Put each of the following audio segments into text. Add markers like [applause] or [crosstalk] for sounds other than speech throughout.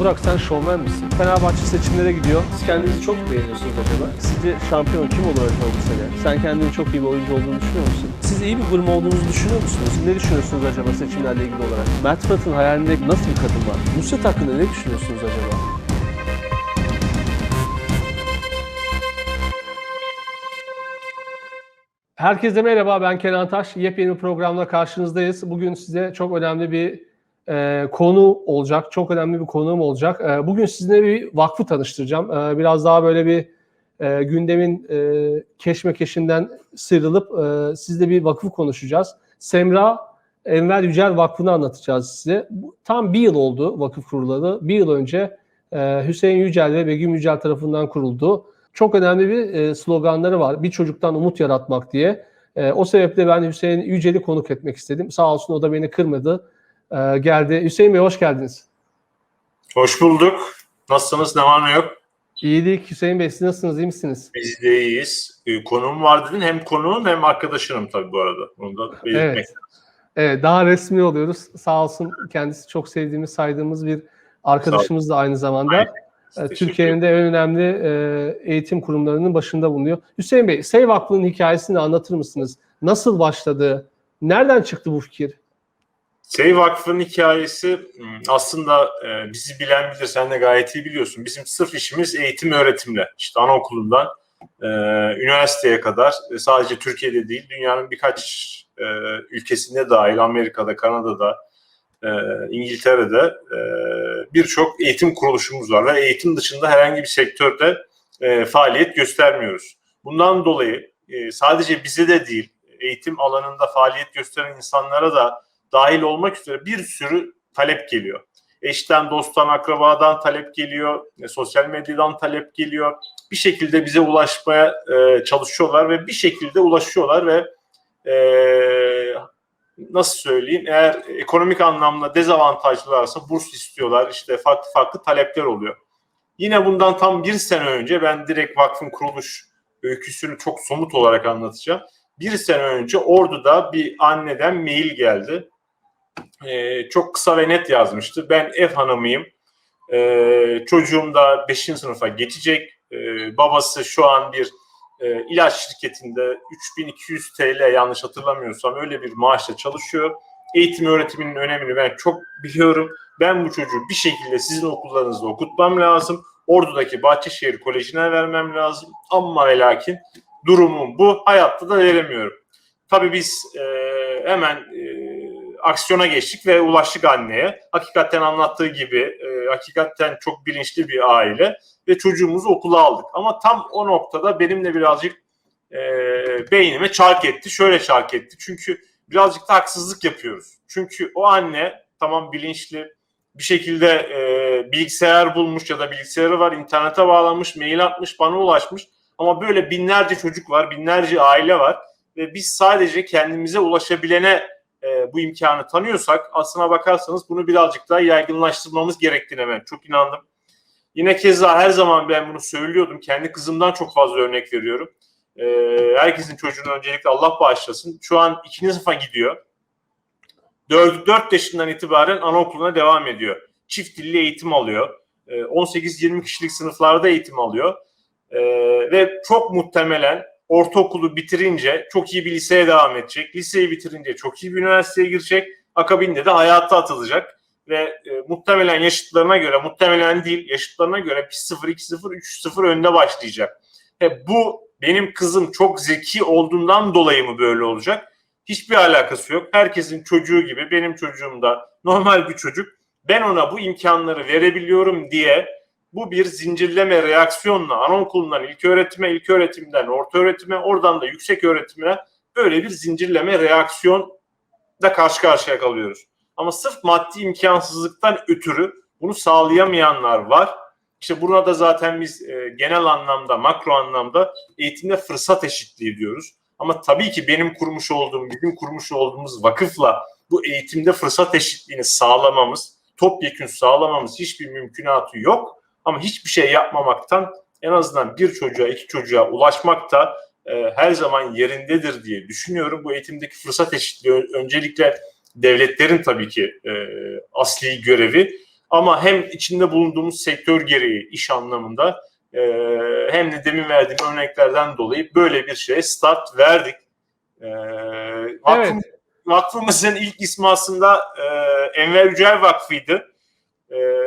Burak sen şovmen misin? Fenerbahçe seçimlere gidiyor. Siz kendinizi çok mu beğeniyorsunuz acaba? Sizce şampiyon kim olur acaba bu sene? Sen kendini çok iyi bir oyuncu olduğunu düşünüyor musun? Siz iyi bir gurme olduğunuzu düşünüyor musunuz? Ne düşünüyorsunuz acaba seçimlerle ilgili olarak? Mert Fırat'ın hayalinde nasıl bir kadın var? Nusret hakkında ne düşünüyorsunuz acaba? Herkese merhaba, ben Kenan Taş. Yepyeni programla karşınızdayız. Bugün size çok önemli bir e, konu olacak, çok önemli bir konuğum olacak. E, bugün sizinle bir vakfı tanıştıracağım. E, biraz daha böyle bir e, gündemin e, keşmekeşinden sıyrılıp e, sizle bir vakıf konuşacağız. Semra Enver Yücel Vakfı'nı anlatacağız size. Tam bir yıl oldu vakıf kurulalı. Bir yıl önce e, Hüseyin Yücel ve Begüm Yücel tarafından kuruldu. Çok önemli bir e, sloganları var. Bir çocuktan umut yaratmak diye. E, o sebeple ben Hüseyin Yücel'i konuk etmek istedim. Sağ olsun o da beni kırmadı. E, geldi. Hüseyin Bey hoş geldiniz. Hoş bulduk. Nasılsınız? Ne var ne yok? İyiydik. Hüseyin Bey siz nasılsınız? İyi misiniz? Biz de iyiyiz. Ee, konuğum var dedin. Hem konuğum hem arkadaşınım tabii bu arada. Onu da belirtmek Evet. Evet, daha resmi oluyoruz. Sağ olsun kendisi çok sevdiğimiz, saydığımız bir arkadaşımız da aynı zamanda. Aynen. E, Teşekkür Türkiye'nin de en önemli e, eğitim kurumlarının başında bulunuyor. Hüseyin Bey, Sey Vakfı'nın hikayesini anlatır mısınız? Nasıl başladı? Nereden çıktı bu fikir? Sey Vakfı'nın hikayesi hmm, aslında e, bizi bilen bilir. Sen de gayet iyi biliyorsun. Bizim sırf işimiz eğitim öğretimle. İşte anaokulundan e, üniversiteye kadar e, sadece Türkiye'de değil dünyanın birkaç ülkesinde dahil Amerika'da, Kanada'da, İngiltere'de birçok eğitim kuruluşumuz var ve eğitim dışında herhangi bir sektörde faaliyet göstermiyoruz. Bundan dolayı sadece bize de değil eğitim alanında faaliyet gösteren insanlara da dahil olmak üzere bir sürü talep geliyor. Eşten, dosttan, akrabadan talep geliyor, e, sosyal medyadan talep geliyor. Bir şekilde bize ulaşmaya e, çalışıyorlar ve bir şekilde ulaşıyorlar ve e, nasıl söyleyeyim eğer ekonomik anlamda dezavantajlılarsa burs istiyorlar işte farklı farklı talepler oluyor. Yine bundan tam bir sene önce ben direkt vakfın kuruluş öyküsünü çok somut olarak anlatacağım. Bir sene önce Ordu'da bir anneden mail geldi. Ee, çok kısa ve net yazmıştı. Ben ev hanımıyım. Ee, çocuğum da 5. sınıfa geçecek. Ee, babası şu an bir e, ilaç şirketinde 3200 TL yanlış hatırlamıyorsam öyle bir maaşla çalışıyor. Eğitim öğretiminin önemini ben çok biliyorum. Ben bu çocuğu bir şekilde sizin okullarınızda okutmam lazım. Ordu'daki Bahçeşehir Koleji'ne vermem lazım. Ama ve lakin durumum bu. Hayatta da veremiyorum. Tabii biz e, hemen e, aksiyona geçtik ve ulaştık anneye. Hakikaten anlattığı gibi e, hakikaten çok bilinçli bir aile ve çocuğumuzu okula aldık. Ama tam o noktada benimle birazcık e, beynime çark etti. Şöyle çark etti. Çünkü birazcık da haksızlık yapıyoruz. Çünkü o anne tamam bilinçli bir şekilde e, bilgisayar bulmuş ya da bilgisayarı var, internete bağlanmış, mail atmış, bana ulaşmış. Ama böyle binlerce çocuk var, binlerce aile var ve biz sadece kendimize ulaşabilene e, bu imkanı tanıyorsak aslına bakarsanız bunu birazcık daha yaygınlaştırmamız gerektiğine ben çok inandım. Yine keza her zaman ben bunu söylüyordum. Kendi kızımdan çok fazla örnek veriyorum. E, herkesin çocuğunu öncelikle Allah bağışlasın. Şu an ikinci sınıfa gidiyor. 4, 4 yaşından itibaren anaokuluna devam ediyor. Çift dilli eğitim alıyor. E, 18-20 kişilik sınıflarda eğitim alıyor. E, ve çok muhtemelen ortaokulu bitirince çok iyi bir liseye devam edecek. Liseyi bitirince çok iyi bir üniversiteye girecek. Akabinde de hayata atılacak. Ve e, muhtemelen yaşıtlarına göre, muhtemelen değil yaşıtlarına göre 1-0, 2-0, 3-0 önde başlayacak. E, bu benim kızım çok zeki olduğundan dolayı mı böyle olacak? Hiçbir alakası yok. Herkesin çocuğu gibi benim çocuğum da normal bir çocuk. Ben ona bu imkanları verebiliyorum diye bu bir zincirleme reaksiyonla anaokulundan ilk öğretime, ilk öğretimden orta öğretime, oradan da yüksek öğretime böyle bir zincirleme reaksiyon da karşı karşıya kalıyoruz. Ama sırf maddi imkansızlıktan ötürü bunu sağlayamayanlar var. İşte buna da zaten biz e, genel anlamda, makro anlamda eğitimde fırsat eşitliği diyoruz. Ama tabii ki benim kurmuş olduğum, bizim kurmuş olduğumuz vakıfla bu eğitimde fırsat eşitliğini sağlamamız, topyekün sağlamamız hiçbir mümkünatı yok. Ama hiçbir şey yapmamaktan en azından bir çocuğa, iki çocuğa ulaşmak da e, her zaman yerindedir diye düşünüyorum. Bu eğitimdeki fırsat eşitliği öncelikle devletlerin tabii ki e, asli görevi. Ama hem içinde bulunduğumuz sektör gereği iş anlamında e, hem de demin verdiğim örneklerden dolayı böyle bir şeye start verdik. E, vakfım, Vakfımızın ilk ismi aslında e, Enver Yücel Vakfı'ydı. E,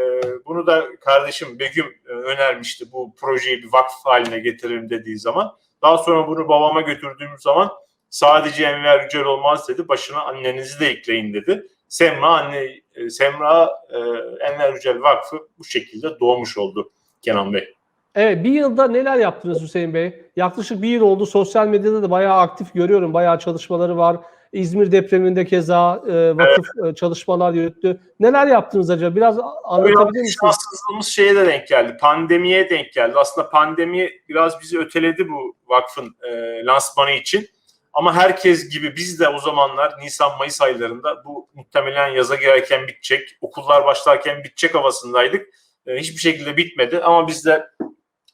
bunu da kardeşim Begüm e, önermişti bu projeyi bir vakıf haline getirelim dediği zaman. Daha sonra bunu babama götürdüğüm zaman sadece Enver Yücel olmaz dedi. Başına annenizi de ekleyin dedi. Semra anne e, Semra e, Enver Yücel Vakfı bu şekilde doğmuş oldu Kenan Bey. Evet bir yılda neler yaptınız Hüseyin Bey? Yaklaşık bir yıl oldu. Sosyal medyada da bayağı aktif görüyorum. Bayağı çalışmaları var. İzmir depreminde keza e, vakıf evet. çalışmalar yürüttü. Neler yaptınız acaba? Biraz anlatabilir misiniz? Şanssızlığımız şeye de denk geldi. Pandemiye denk geldi. Aslında pandemi biraz bizi öteledi bu vakfın e, lansmanı için. Ama herkes gibi biz de o zamanlar Nisan-Mayıs aylarında bu muhtemelen yaza girerken bitecek, okullar başlarken bitecek havasındaydık. E, hiçbir şekilde bitmedi ama biz de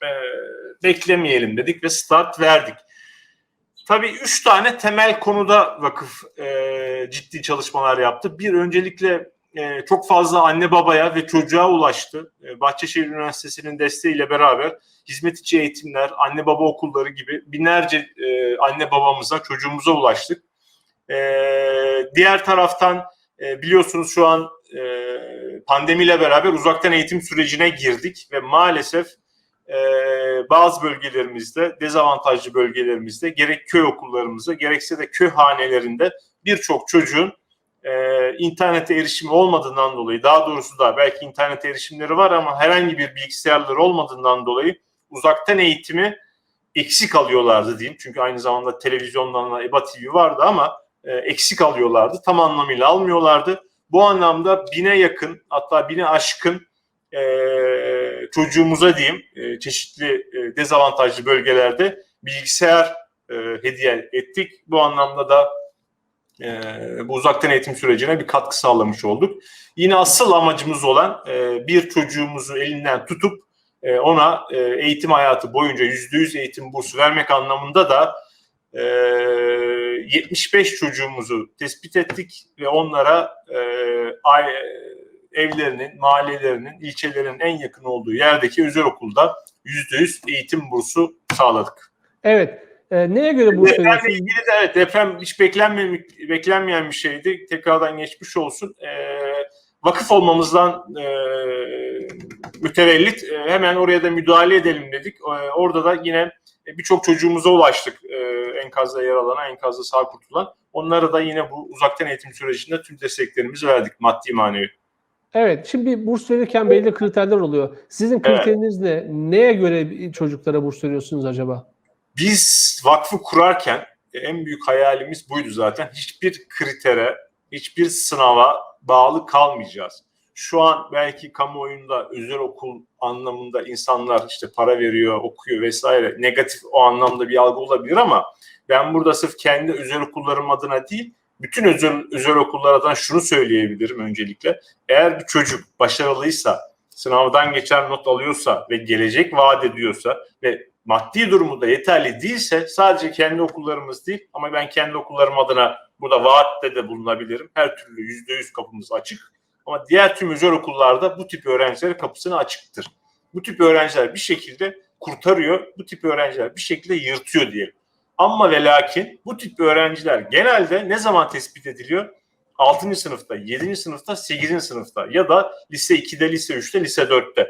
e, beklemeyelim dedik ve start verdik. Tabii üç tane temel konuda vakıf e, ciddi çalışmalar yaptı. Bir öncelikle e, çok fazla anne babaya ve çocuğa ulaştı. E, Bahçeşehir Üniversitesi'nin desteğiyle beraber hizmet içi eğitimler, anne baba okulları gibi binlerce e, anne babamıza, çocuğumuza ulaştık. E, diğer taraftan e, biliyorsunuz şu an e, pandemiyle beraber uzaktan eğitim sürecine girdik ve maalesef e, bazı bölgelerimizde, dezavantajlı bölgelerimizde gerek köy okullarımızda gerekse de köy hanelerinde birçok çocuğun e, internete erişimi olmadığından dolayı, daha doğrusu da belki internet erişimleri var ama herhangi bir bilgisayarları olmadığından dolayı uzaktan eğitimi eksik alıyorlardı diyeyim. Çünkü aynı zamanda televizyondan EBA TV vardı ama e, eksik alıyorlardı. Tam anlamıyla almıyorlardı. Bu anlamda bine yakın hatta bine aşkın e, çocuğumuza diyeyim e, çeşitli e, dezavantajlı bölgelerde bilgisayar e, hediye ettik. Bu anlamda da e, bu uzaktan eğitim sürecine bir katkı sağlamış olduk. Yine asıl amacımız olan e, bir çocuğumuzu elinden tutup e, ona e, eğitim hayatı boyunca yüzde yüz eğitim bursu vermek anlamında da e, 75 çocuğumuzu tespit ettik ve onlara e, evlerinin, mahallelerinin, ilçelerinin en yakın olduğu yerdeki özel okulda %100 eğitim bursu sağladık. Evet. E, neye göre burs Depremle ilgili de evet deprem hiç beklenmeyen, beklenmeyen bir şeydi. Tekrardan geçmiş olsun. E, vakıf olmamızdan e, mütevellit e, hemen oraya da müdahale edelim dedik. E, orada da yine birçok çocuğumuza ulaştık e, enkazda yer alan, enkazda sağ kurtulan. Onlara da yine bu uzaktan eğitim sürecinde tüm desteklerimizi verdik maddi manevi. Evet, şimdi burs verirken belli kriterler oluyor. Sizin kriteriniz ne? Neye göre çocuklara burs veriyorsunuz acaba? Biz vakfı kurarken en büyük hayalimiz buydu zaten. Hiçbir kritere, hiçbir sınava bağlı kalmayacağız. Şu an belki kamuoyunda özel okul anlamında insanlar işte para veriyor, okuyor vesaire negatif o anlamda bir algı olabilir ama ben burada sırf kendi özel okullarım adına değil, bütün özel, özel okullar adına şunu söyleyebilirim öncelikle. Eğer bir çocuk başarılıysa, sınavdan geçer not alıyorsa ve gelecek vaat ediyorsa ve maddi durumu da yeterli değilse sadece kendi okullarımız değil ama ben kendi okullarım adına burada vaatte de bulunabilirim. Her türlü yüzde yüz kapımız açık. Ama diğer tüm özel okullarda bu tip öğrencilere kapısını açıktır. Bu tip öğrenciler bir şekilde kurtarıyor, bu tip öğrenciler bir şekilde yırtıyor diyelim. Ama ve lakin bu tip öğrenciler genelde ne zaman tespit ediliyor? 6. sınıfta, 7. sınıfta, 8. sınıfta ya da lise 2'de, lise 3'te, lise 4'te.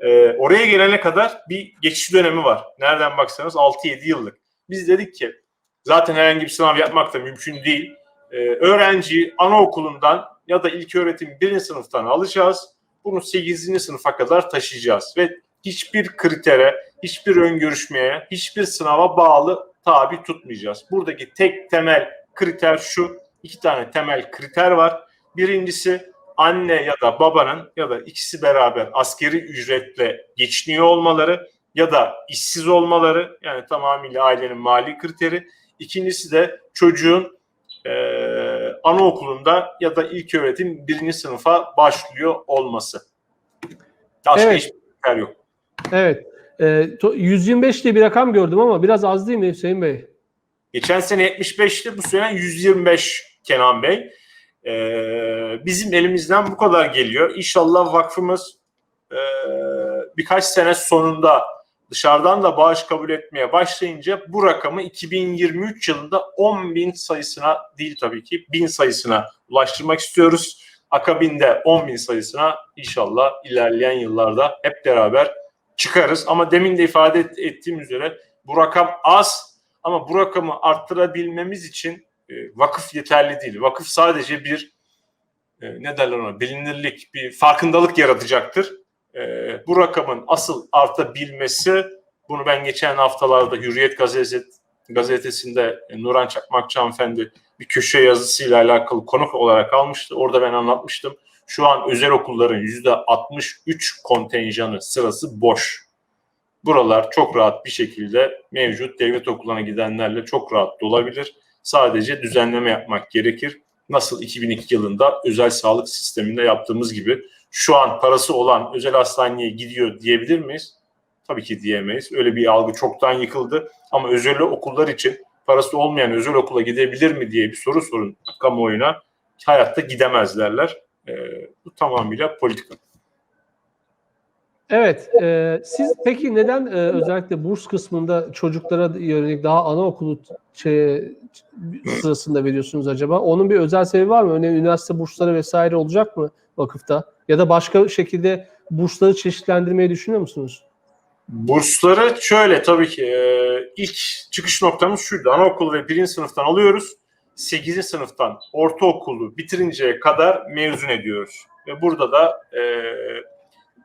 Ee, oraya gelene kadar bir geçiş dönemi var. Nereden baksanız 6-7 yıllık. Biz dedik ki zaten herhangi bir sınav yapmak da mümkün değil. Ee, öğrenciyi anaokulundan ya da ilk öğretim 1. sınıftan alacağız. Bunu 8. sınıfa kadar taşıyacağız ve hiçbir kritere, hiçbir ön görüşmeye, hiçbir sınava bağlı tabi tutmayacağız. Buradaki tek temel kriter şu, iki tane temel kriter var. Birincisi anne ya da babanın ya da ikisi beraber askeri ücretle geçiniyor olmaları ya da işsiz olmaları yani tamamıyla ailenin mali kriteri. İkincisi de çocuğun e, anaokulunda ya da ilk öğretim birinci sınıfa başlıyor olması. Başka Evet. hiçbir kriter yok. Evet. E, to- 125 diye bir rakam gördüm ama biraz az değil mi Hüseyin Bey? Geçen sene 75'ti, bu sene 125 Kenan Bey. Ee, bizim elimizden bu kadar geliyor. İnşallah vakfımız e, birkaç sene sonunda dışarıdan da bağış kabul etmeye başlayınca bu rakamı 2023 yılında 10 bin sayısına değil tabii ki bin sayısına ulaştırmak istiyoruz. Akabinde 10 bin sayısına inşallah ilerleyen yıllarda hep beraber çıkarız. Ama demin de ifade et- ettiğim üzere bu rakam az ama bu rakamı arttırabilmemiz için e, vakıf yeterli değil. Vakıf sadece bir e, ne derler ona bilinirlik, bir farkındalık yaratacaktır. E, bu rakamın asıl artabilmesi bunu ben geçen haftalarda Hürriyet gazete, gazetesinde e, Nuran Çakmakçı hanımefendi bir köşe yazısıyla alakalı konuk olarak almıştı. Orada ben anlatmıştım. Şu an özel okulların %63 kontenjanı sırası boş. Buralar çok rahat bir şekilde mevcut devlet okuluna gidenlerle çok rahat dolabilir. Sadece düzenleme yapmak gerekir. Nasıl 2002 yılında özel sağlık sisteminde yaptığımız gibi şu an parası olan özel hastaneye gidiyor diyebilir miyiz? Tabii ki diyemeyiz. Öyle bir algı çoktan yıkıldı. Ama özel okullar için parası olmayan özel okula gidebilir mi diye bir soru sorun kamuoyuna. Hayatta gidemez Ee, bu tamamıyla politika. Evet, e, siz peki neden e, özellikle burs kısmında çocuklara yönelik daha anaokulu şey, sırasında veriyorsunuz acaba? Onun bir özel sebebi var mı? Örneğin üniversite bursları vesaire olacak mı vakıfta? Ya da başka şekilde bursları çeşitlendirmeyi düşünüyor musunuz? Bursları şöyle tabii ki e, ilk çıkış noktamız şuydu. Anaokulu ve birinci sınıftan alıyoruz. 8. sınıftan ortaokulu bitirinceye kadar mezun ediyoruz. Ve burada da e,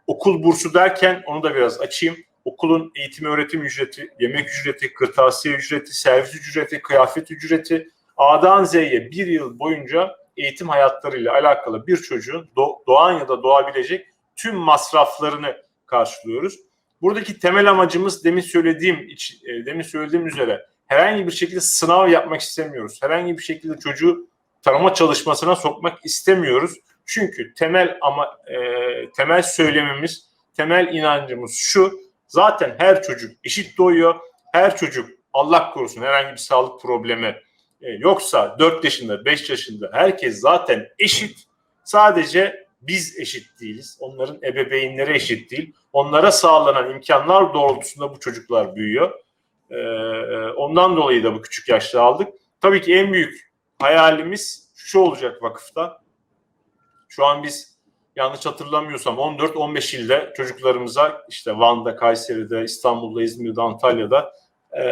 okul bursu derken onu da biraz açayım. Okulun eğitim öğretim ücreti, yemek ücreti, kırtasiye ücreti, servis ücreti, kıyafet ücreti A'dan Z'ye bir yıl boyunca eğitim hayatlarıyla alakalı bir çocuğun do- doğan ya da doğabilecek tüm masraflarını karşılıyoruz. Buradaki temel amacımız demin söylediğim e, demin söylediğim üzere herhangi bir şekilde sınav yapmak istemiyoruz. Herhangi bir şekilde çocuğu tarama çalışmasına sokmak istemiyoruz. Çünkü temel ama e, temel söylemimiz, temel inancımız şu. Zaten her çocuk eşit doğuyor. Her çocuk Allah korusun herhangi bir sağlık problemi e, yoksa 4 yaşında, 5 yaşında herkes zaten eşit. Sadece biz eşit değiliz. Onların ebeveynleri eşit değil. Onlara sağlanan imkanlar doğrultusunda bu çocuklar büyüyor. Ee, ondan dolayı da bu küçük yaşta aldık. Tabii ki en büyük hayalimiz şu olacak vakıfta. Şu an biz yanlış hatırlamıyorsam 14-15 ilde çocuklarımıza işte Van'da, Kayseri'de, İstanbul'da, İzmir'de, Antalya'da e,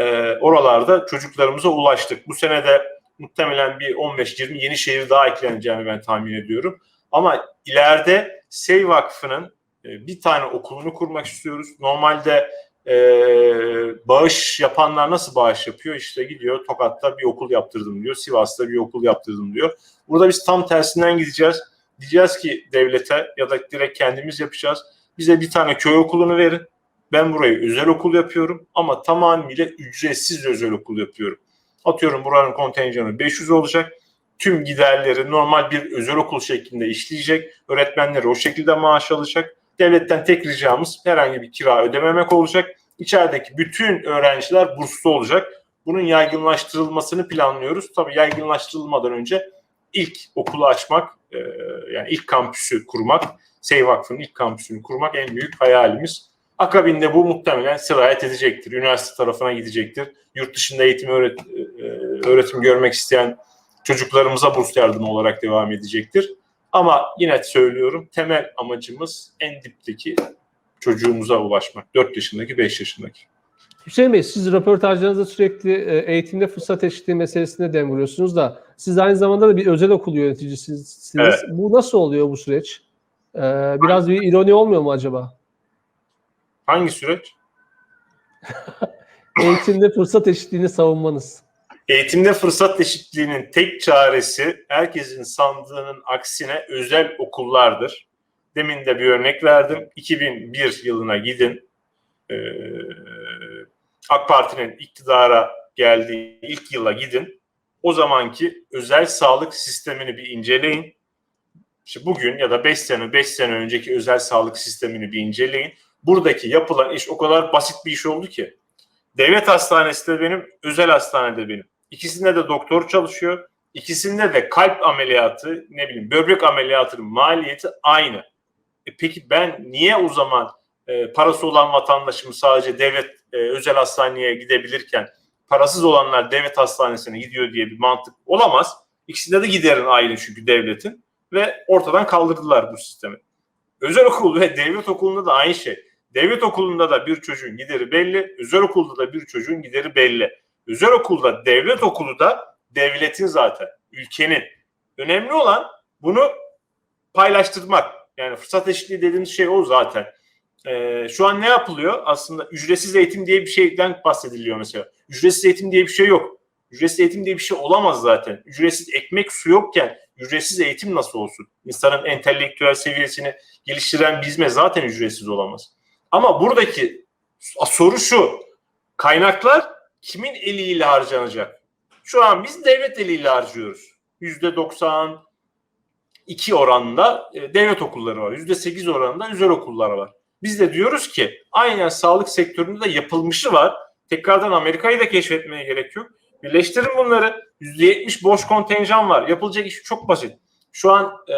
oralarda çocuklarımıza ulaştık. Bu sene de muhtemelen bir 15-20 yeni şehir daha ekleneceğini ben tahmin ediyorum. Ama ileride Sey Vakfı'nın e, bir tane okulunu kurmak istiyoruz. Normalde e, bağış yapanlar nasıl bağış yapıyor? İşte gidiyor Tokat'ta bir okul yaptırdım diyor. Sivas'ta bir okul yaptırdım diyor. Burada biz tam tersinden gideceğiz. Diyeceğiz ki devlete ya da direkt kendimiz yapacağız. Bize bir tane köy okulunu verin. Ben burayı özel okul yapıyorum ama tamamıyla ücretsiz özel okul yapıyorum. Atıyorum buranın kontenjanı 500 olacak. Tüm giderleri normal bir özel okul şeklinde işleyecek. Öğretmenleri o şekilde maaş alacak. Devletten tek ricamız herhangi bir kira ödememek olacak. İçerideki bütün öğrenciler burslu olacak. Bunun yaygınlaştırılmasını planlıyoruz. Tabii yaygınlaştırılmadan önce ilk okulu açmak, e, yani ilk kampüsü kurmak, Sey Vakfı'nın ilk kampüsünü kurmak en büyük hayalimiz. Akabinde bu muhtemelen sirayet edecektir. Üniversite tarafına gidecektir. Yurt dışında eğitim öğret, e, öğretim görmek isteyen çocuklarımıza burs yardımı olarak devam edecektir. Ama yine söylüyorum temel amacımız en dipteki çocuğumuza ulaşmak. 4 yaşındaki 5 yaşındaki. Hüseyin Bey siz röportajlarınızda sürekli e, eğitimde fırsat eşitliği meselesine dem vuruyorsunuz da siz aynı zamanda da bir özel okul yöneticisiniz. Evet. Bu nasıl oluyor bu süreç? Ee, biraz bir ironi olmuyor mu acaba? Hangi süreç? [laughs] Eğitimde fırsat eşitliğini savunmanız. Eğitimde fırsat eşitliğinin tek çaresi herkesin sandığının aksine özel okullardır. Demin de bir örnek verdim. 2001 yılına gidin. Ee, AK Parti'nin iktidara geldiği ilk yıla gidin. O zamanki özel sağlık sistemini bir inceleyin. İşte bugün ya da 5 sene 5 sene önceki özel sağlık sistemini bir inceleyin. Buradaki yapılan iş o kadar basit bir iş oldu ki. Devlet hastanesi de benim, özel hastane de benim. İkisinde de doktor çalışıyor. İkisinde de kalp ameliyatı, ne bileyim böbrek ameliyatının maliyeti aynı. E peki ben niye o zaman e, parası olan vatandaşım sadece devlet e, özel hastaneye gidebilirken parasız olanlar devlet hastanesine gidiyor diye bir mantık olamaz. İkisinde de giderin aynı çünkü devletin ve ortadan kaldırdılar bu sistemi. Özel okul ve devlet okulunda da aynı şey. Devlet okulunda da bir çocuğun gideri belli, özel okulda da bir çocuğun gideri belli. Özel okulda, devlet okulu da devletin zaten, ülkenin. Önemli olan bunu paylaştırmak. Yani fırsat eşitliği dediğimiz şey o zaten. Ee, şu an ne yapılıyor? Aslında ücretsiz eğitim diye bir şeyden bahsediliyor mesela. Ücretsiz eğitim diye bir şey yok. Ücretsiz eğitim diye bir şey olamaz zaten. Ücretsiz ekmek su yokken ücretsiz eğitim nasıl olsun? İnsanın entelektüel seviyesini geliştiren bizme zaten ücretsiz olamaz. Ama buradaki soru şu. Kaynaklar kimin eliyle harcanacak? Şu an biz devlet eliyle harcıyoruz. Yüzde 92 oranında e, devlet okulları var. Yüzde 8 oranında özel okullar var. Biz de diyoruz ki aynen sağlık sektöründe de yapılmışı var. Tekrardan Amerika'yı da keşfetmeye gerek yok. Birleştirin bunları. %70 boş kontenjan var. Yapılacak iş çok basit. Şu an e,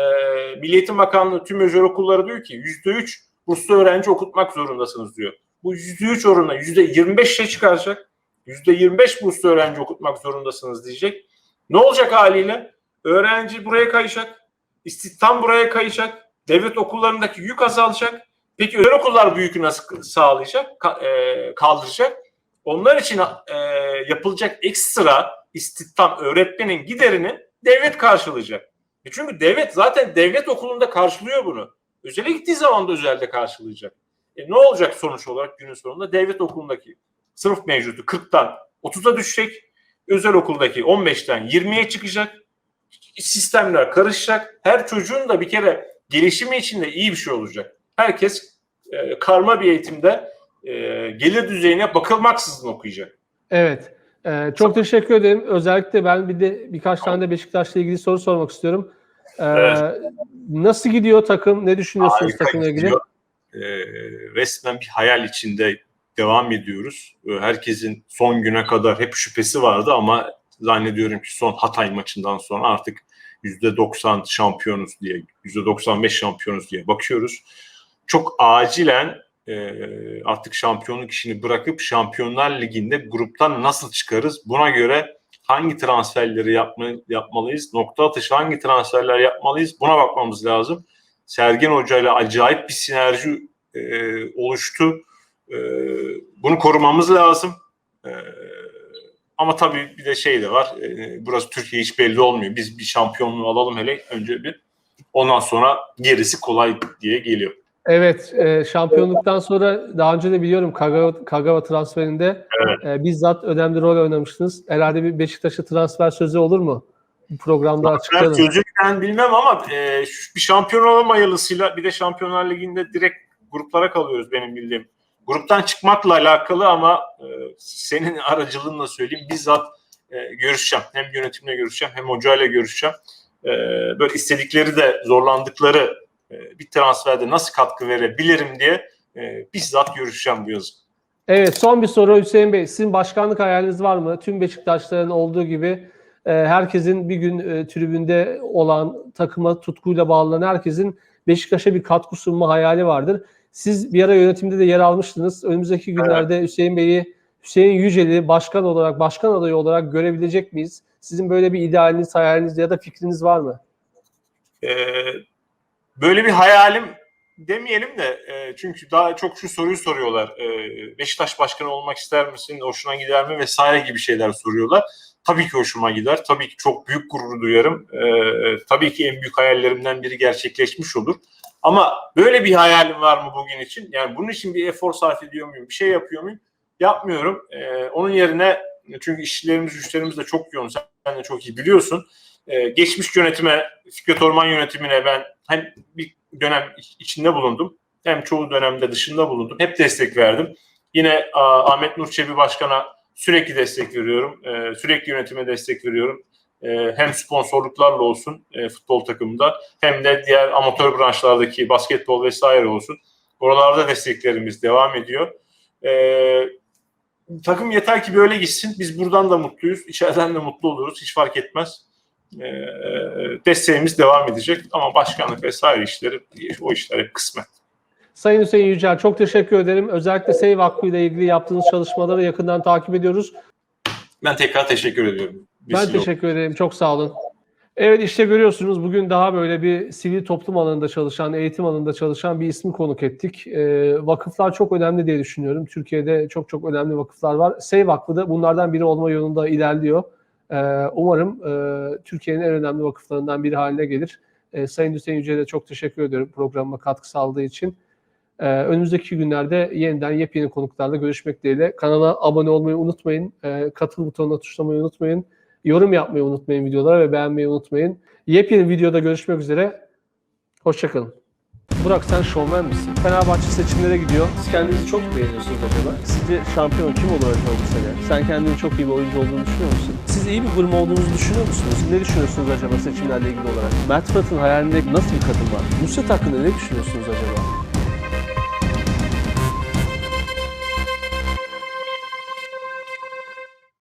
Milli Eğitim Bakanlığı tüm özel okulları diyor ki %3 burslu öğrenci okutmak zorundasınız diyor. Bu %3 oranına %25'e çıkaracak. %25 burslu öğrenci okutmak zorundasınız diyecek. Ne olacak haliyle? Öğrenci buraya kayacak. İstihdam buraya kayacak. Devlet okullarındaki yük azalacak. Peki özel okullar bu yükü nasıl sağlayacak, e, kaldıracak? Onlar için e, yapılacak ekstra istihdam öğretmenin giderini devlet karşılayacak. E çünkü devlet zaten devlet okulunda karşılıyor bunu. Özele gittiği zaman da özelde karşılayacak. E ne olacak sonuç olarak günün sonunda? Devlet okulundaki sınıf mevcudu 40'tan 30'a düşecek. Özel okuldaki 15'ten 20'ye çıkacak. Sistemler karışacak. Her çocuğun da bir kere gelişimi için de iyi bir şey olacak. Herkes e, karma bir eğitimde e, gelir düzeyine bakılmaksızın okuyacak. Evet. Ee, çok teşekkür ederim. Özellikle ben bir de birkaç tane de Beşiktaş'la ilgili soru sormak istiyorum. Ee, Evet. Nasıl gidiyor takım? Ne düşünüyorsunuz Harika takımla ilgili? gidiyor. E, resmen bir hayal içinde devam ediyoruz. E, herkesin son güne kadar hep şüphesi vardı ama zannediyorum ki son Hatay maçından sonra artık %90 şampiyonuz diye, %95 şampiyonuz diye bakıyoruz. Çok acilen e, artık şampiyonluk işini bırakıp Şampiyonlar Ligi'nde gruptan nasıl çıkarız? Buna göre hangi transferleri yapma, yapmalıyız? Nokta atışı hangi transferler yapmalıyız? Buna bakmamız lazım. Sergen Hoca ile acayip bir sinerji e, oluştu. E, bunu korumamız lazım. E, ama tabii bir de şey de var. E, burası Türkiye hiç belli olmuyor. Biz bir şampiyonluğu alalım hele önce bir. Ondan sonra gerisi kolay diye geliyor. Evet, e, şampiyonluktan sonra daha önce de biliyorum Kagawa, Kagawa transferinde Evet. e, bizzat önemli rol oynamıştınız. Herhalde bir Beşiktaş'a transfer sözü olur mu? Bu programda Ben açıklayalım. çocukken bilmem ama e, bir şampiyon yalısıyla bir de Şampiyonlar Ligi'nde direkt gruplara kalıyoruz benim bildiğim. Gruptan çıkmakla alakalı ama e, senin aracılığınla söyleyeyim bizzat e, görüşeceğim. Hem yönetimle görüşeceğim hem hocayla görüşeceğim. E, böyle istedikleri de zorlandıkları bir transferde nasıl katkı verebilirim diye bizzat görüşeceğim bu yazı. Evet, son bir soru Hüseyin Bey. Sizin başkanlık hayaliniz var mı? Tüm Beşiktaşların olduğu gibi herkesin bir gün tribünde olan, takıma tutkuyla bağlanan herkesin Beşiktaş'a bir katkı sunma hayali vardır. Siz bir ara yönetimde de yer almıştınız. Önümüzdeki günlerde Hüseyin Bey'i, Hüseyin Yücel'i başkan olarak, başkan adayı olarak görebilecek miyiz? Sizin böyle bir idealiniz, hayaliniz ya da fikriniz var mı? Ee, böyle bir hayalim demeyelim de e, çünkü daha çok şu soruyu soruyorlar. E, Beşiktaş başkanı olmak ister misin? Hoşuna gider mi? Vesaire gibi şeyler soruyorlar. Tabii ki hoşuma gider. Tabii ki çok büyük gurur duyarım. E, tabii ki en büyük hayallerimden biri gerçekleşmiş olur. Ama böyle bir hayalim var mı bugün için? Yani bunun için bir efor sarf ediyor muyum? Bir şey yapıyor muyum? Yapmıyorum. E, onun yerine çünkü işçilerimiz, güçlerimiz de çok yoğun. Sen de çok iyi biliyorsun. E, geçmiş yönetime, Fikret Orman yönetimine ben hem bir dönem içinde bulundum hem çoğu dönemde dışında bulundum. Hep destek verdim. Yine a, Ahmet Nur Çebi Başkan'a sürekli destek veriyorum. E, sürekli yönetime destek veriyorum. E, hem sponsorluklarla olsun e, futbol takımında hem de diğer amatör branşlardaki basketbol vesaire olsun. Oralarda desteklerimiz devam ediyor. E, takım yeter ki böyle gitsin. Biz buradan da mutluyuz. İçeriden de mutlu oluruz. Hiç fark etmez. e, desteğimiz devam edecek. Ama başkanlık vesaire işleri, o işler hep kısmet. Sayın Hüseyin Yücel çok teşekkür ederim. Özellikle SEY Vakfı ile ilgili yaptığınız çalışmaları yakından takip ediyoruz. Ben tekrar teşekkür ediyorum. Ben Vesile teşekkür ederim. Çok sağ olun. Evet işte görüyorsunuz bugün daha böyle bir sivil toplum alanında çalışan, eğitim alanında çalışan bir ismi konuk ettik. Ee, vakıflar çok önemli diye düşünüyorum. Türkiye'de çok çok önemli vakıflar var. SEY Vakfı da bunlardan biri olma yolunda ilerliyor. Ee, umarım e, Türkiye'nin en önemli vakıflarından biri haline gelir. Ee, Sayın Hüseyin Yücel'e çok teşekkür ediyorum programıma katkı sağladığı için. Ee, önümüzdeki günlerde yeniden yepyeni konuklarla görüşmek dileğiyle. Kanala abone olmayı unutmayın. Ee, katıl butonuna tuşlamayı unutmayın. Yorum yapmayı unutmayın videolara ve beğenmeyi unutmayın. Yepyeni videoda görüşmek üzere. Hoşçakalın. Burak sen şovmen misin? Fenerbahçe seçimlere gidiyor. Siz kendinizi çok mu beğeniyorsunuz acaba? Sizce şampiyon kim olur acaba bu sene? Sen kendini çok iyi bir oyuncu olduğunu düşünüyor musun? Siz iyi bir kurum olduğunuzu düşünüyor musunuz? Ne düşünüyorsunuz acaba seçimlerle ilgili olarak? Mert Fırat'ın hayalinde nasıl bir kadın var? Nusret hakkında ne düşünüyorsunuz acaba?